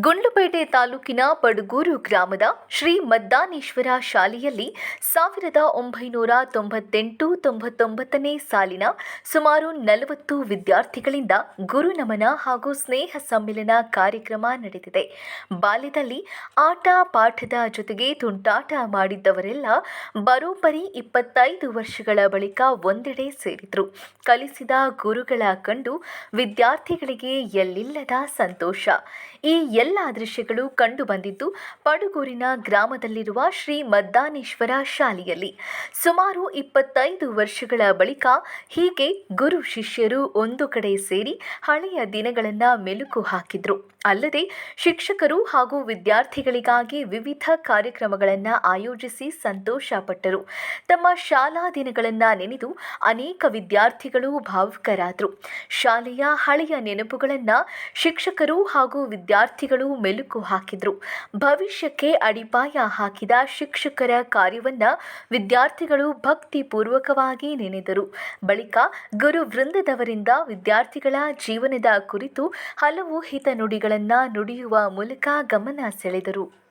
ಗುಂಡ್ಲುಪೇಟೆ ತಾಲೂಕಿನ ಪಡುಗೂರು ಗ್ರಾಮದ ಶ್ರೀ ಮದ್ದಾನೇಶ್ವರ ಶಾಲೆಯಲ್ಲಿ ಸಾವಿರದ ಒಂಬೈನೂರ ತೊಂಬತ್ತೆಂಟು ತೊಂಬತ್ತೊಂಬತ್ತನೇ ಸಾಲಿನ ಸುಮಾರು ನಲವತ್ತು ವಿದ್ಯಾರ್ಥಿಗಳಿಂದ ಗುರುನಮನ ಹಾಗೂ ಸ್ನೇಹ ಸಮ್ಮಿಲನ ಕಾರ್ಯಕ್ರಮ ನಡೆದಿದೆ. ಬಾಲ್ಯದಲ್ಲಿ ಆಟ ಪಾಠದ ಜೊತೆಗೆ ತುಂಟಾಟ ಮಾಡಿದ್ದವರೆಲ್ಲ ಬರೋಬ್ಬರಿ ಇಪ್ಪತ್ತೈದು ವರ್ಷಗಳ ಬಳಿಕ ಒಂದೆಡೆ ಸೇರಿದ್ರು. ಕಲಿಸಿದ ಗುರುಗಳ ಕಂಡು ವಿದ್ಯಾರ್ಥಿಗಳಿಗೆ ಎಲ್ಲಿಲ್ಲದ ಸಂತೋಷ. ಈ ಎಲ್ಲ ದೃಶ್ಯಗಳು ಕಂಡುಬಂದಿದ್ದು ಪಡುಗೂರಿನ ಗ್ರಾಮದಲ್ಲಿರುವ ಶ್ರೀ ಮದ್ದಾನೇಶ್ವರ ಶಾಲೆಯಲ್ಲಿ. ಸುಮಾರು ಇಪ್ಪತ್ತೈದು ವರ್ಷಗಳ ಬಳಿಕ ಹೀಗೆ ಗುರು ಶಿಷ್ಯರು ಒಂದು ಕಡೆ ಸೇರಿ ಹಳೆಯ ದಿನಗಳನ್ನು ಮೆಲುಕು ಹಾಕಿದ್ರು. ಅಲ್ಲದೆ ಶಿಕ್ಷಕರು ಹಾಗೂ ವಿದ್ಯಾರ್ಥಿಗಳಿಗಾಗಿ ವಿವಿಧ ಕಾರ್ಯಕ್ರಮಗಳನ್ನು ಆಯೋಜಿಸಿ ಸಂತೋಷಪಟ್ಟರು. ತಮ್ಮ ಶಾಲಾ ದಿನಗಳನ್ನು ನೆನೆದು ಅನೇಕ ವಿದ್ಯಾರ್ಥಿಗಳು ಭಾವುಕರಾದರು. ಶಾಲೆಯ ಹಳೆಯ ನೆನಪುಗಳನ್ನು ಶಿಕ್ಷಕರು ಹಾಗೂ ವಿದ್ಯಾರ್ಥಿಗಳು ಮೆಲುಕು ಹಾಕಿದ್ರು. ಭವಿಷ್ಯಕ್ಕೆ ಅಡಿಪಾಯ ಹಾಕಿದ ಶಿಕ್ಷಕರ ಕಾರ್ಯವನ್ನು ವಿದ್ಯಾರ್ಥಿಗಳು ಭಕ್ತಿಪೂರ್ವಕವಾಗಿ ನೆನೆದರು. ಬಳಿಕ ಗುರು ವೃಂದದವರಿಂದ ವಿದ್ಯಾರ್ಥಿಗಳ ಜೀವನದ ಕುರಿತು ಹಲವು ಹಿತನುಡಿಗಳನ್ನು ನುಡಿಯುವ ಮೂಲಕ ಗಮನ ಸೆಳೆದರು.